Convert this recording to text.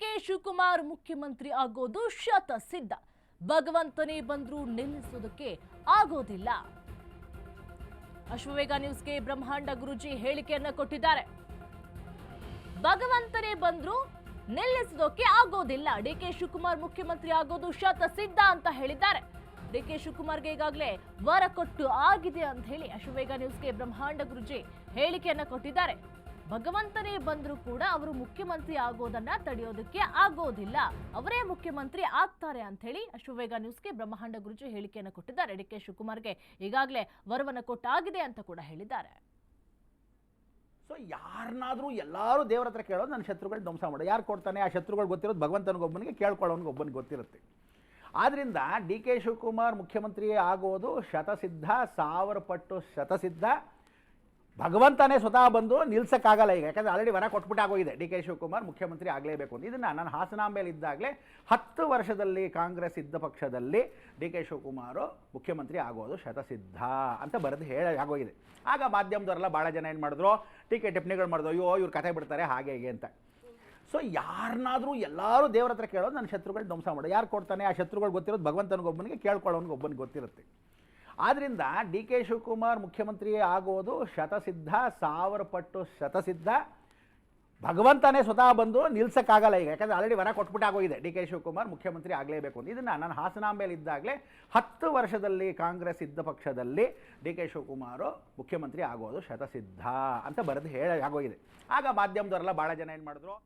K Shivakumar ಮುಖ್ಯಮಂತ್ರಿ ಆಗೋದು ಶತ ಸಿದ್ಧ ಭಗವಂತನೇ ಬಂದರೂ ನಿಲ್ಲಿಸೋದಕ್ಕೆ ಆಗೋದಿಲ್ಲ. ಅಶ್ವವೇಗ ನ್ಯೂಸ್ಗೆ ಬ್ರಹ್ಮಾಂಡ ಗುರುಜಿ ಹೇಳಿಕೆಯನ್ನ ಕೊಟ್ಟಿದ್ದಾರೆ. ಭಗವಂತನೇ ಬಂದ್ರು ನಿಲ್ಲಿಸೋದಕ್ಕೆ ಆಗೋದಿಲ್ಲ. ಡಿ ಕೆ ಶಿವಕುಮಾರ್ ಮುಖ್ಯಮಂತ್ರಿ ಆಗೋದು ಶತ ಸಿದ್ಧ ಅಂತ ಹೇಳಿದ್ದಾರೆ. ಡಿ ಕೆ ಶಿವಕುಮಾರ್ಗೆ ಈಗಾಗಲೇ ವರ ಕೊಟ್ಟು ಆಗಿದೆ ಅಂತ ಹೇಳಿ ಅಶ್ವವೇಗ ನ್ಯೂಸ್ಗೆ ಬ್ರಹ್ಮಾಂಡ ಗುರುಜಿ ಹೇಳಿಕೆಯನ್ನ ಕೊಟ್ಟಿದ್ದಾರೆ. ಭಗವಂತನೇ ಬಂದರೂ ಕೂಡ ಅವರು ಮುಖ್ಯಮಂತ್ರಿ ಆಗೋದನ್ನ ತಡೆಯೋದಕ್ಕೆ ಆಗೋದಿಲ್ಲ. ಅವರೇ ಮುಖ್ಯಮಂತ್ರಿ ಆಗ್ತಾರೆ ಅಂತ ಹೇಳಿ ಅಶ್ವವೇಗ ನ್ಯೂಸ್ಗೆ ಬ್ರಹ್ಮಾಂಡ ಗುರುಜಿ ಹೇಳಿಕೆಯನ್ನು ಕೊಟ್ಟಿದ್ದಾರೆ. ಡಿ. ಕೆ. ಶಿವಕುಮಾರ್ಗೆ ಈಗಾಗಲೇ ವರವನ್ನು ಕೊಟ್ಟಾಗಿದೆ ಅಂತ ಕೂಡ ಹೇಳಿದ್ದಾರೆ. ಸೊ ಯಾರನ್ನಾದರೂ ಎಲ್ಲರೂ ದೇವರ ಹತ್ರ ಕೇಳೋದು ನನ್ನ ಶತ್ರುಗಳು ಧ್ವಂಸ ಮಾಡೋ ಯಾರು ಕೊಡ್ತಾನೆ? ಆ ಶತ್ರುಗಳು ಗೊತ್ತಿರೋದು ಭಗವಂತನಿಗೊಬ್ಬನಿಗೆ ಕೇಳ್ಕೊಳ್ಳೋನಿಗೊಬ್ಬನಿಗೆ ಗೊತ್ತಿರುತ್ತೆ. ಆದ್ದರಿಂದ ಡಿ. ಕೆ. ಶಿವಕುಮಾರ್ ಮುಖ್ಯಮಂತ್ರಿ ಆಗೋದು ಶತಸಿದ್ಧ ಸಾವಿರ ಪಟ್ಟು ಶತಸಿದ್ಧ. ಭಗವಂತನೇ ಸ್ವತಃ ಬಂದು ನಿಲ್ಸಕ್ಕಾಗಲ್ಲ ಈಗ. ಯಾಕಂದರೆ ಆಲ್ರೆಡಿ ವರ ಕೊಟ್ಬಿಟ್ಟು ಆಗೋಗಿದೆ. ಡಿ ಕೆ ಶಿವಕುಮಾರ್ ಮುಖ್ಯಮಂತ್ರಿ ಆಗಲೇಬೇಕು ಅಂತ. ಇದನ್ನು ನಾನು ಹಾಸನಾಂಬೆಯಲ್ಲಿ ಇದ್ದಾಗಲೇ ಹತ್ತು ವರ್ಷದಲ್ಲಿ ಕಾಂಗ್ರೆಸ್ ಇದ್ದ ಪಕ್ಷದಲ್ಲಿ ಡಿ ಕೆ ಶಿವಕುಮಾರು ಮುಖ್ಯಮಂತ್ರಿ ಆಗೋದು ಶತಸಿದ್ಧ ಅಂತ ಬರೆದು ಹೇಳ ಆಗೋಗಿದೆ. ಆಗ ಮಾಧ್ಯಮದವರೆಲ್ಲ ಭಾಳ ಜನ ಏನು ಮಾಡಿದ್ರು? ಟೀಕೆ ಟಿಪ್ಪಣಿಗಳು ಮಾಡಿದ್ರು, ಅಯ್ಯೋ, ಇವ್ರು ಕತೆ ಬಿಡ್ತಾರೆ, ಹಾಗೆ, ಹೀಗೆ ಅಂತ. ಸೊ ಯಾರನ್ನಾದರೂ ಎಲ್ಲರೂ ದೇವರ ಹತ್ರ ಕೇಳೋದು ನನ್ನ ಶತ್ರುಗಳು ಧ್ವಂಸ ಮಾಡೋದು. ಯಾರು ಕೊಡ್ತಾನೆ? ಆ ಶತ್ರುಗಳು ಗೊತ್ತಿರೋದು ಭಗವಂತನಿಗೊಬ್ಬನಿಗೆ ಕೇಳ್ಕೊಳ್ಳೋನಿಗೆ ಒಬ್ಬನಿಗೆ ಗೊತ್ತಿರುತ್ತೆ. ಆದ್ದರಿಂದ ಡಿ ಕೆ ಶಿವಕುಮಾರ್ ಮುಖ್ಯಮಂತ್ರಿ ಆಗೋದು ಶತಸಿದ್ಧ, ಸಾವಿರ ಪಟ್ಟು ಶತಸಿದ್ಧ. ಭಗವಂತನೇ ಸ್ವತಃ ಬಂದು ನಿಲ್ಸೋಕ್ಕಾಗಲ್ಲ ಈಗ, ಯಾಕಂದ್ರೆ ಆಲ್ರೆಡಿ ವರ ಕೊಟ್ಬಿಟ್ಟು ಆಗೋಗಿದೆ. ಡಿ ಕೆ ಶಿವಕುಮಾರ್ ಮುಖ್ಯಮಂತ್ರಿ ಆಗಲೇಬೇಕು. ಅಂತ ಇದನ್ನು ನಾನು ಮೇಲೆ ಇದ್ದಾಗಲೇ ಹತ್ತು ವರ್ಷದಲ್ಲಿ ಕಾಂಗ್ರೆಸ್ ಇದ್ದ ಪಕ್ಷದಲ್ಲಿ ಡಿ ಕೆ ಶಿವಕುಮಾರು ಮುಖ್ಯಮಂತ್ರಿ ಆಗೋದು ಶತಸಿದ್ಧ ಅಂತ ಬರೆದು ಹೇಳಿ ಆಗೋಗಿದೆ. ಆಗ ಮಾಧ್ಯಮದವರೆಲ್ಲ ಭಾಳ ಜನ ಏನು ಮಾಡಿದ್ರು?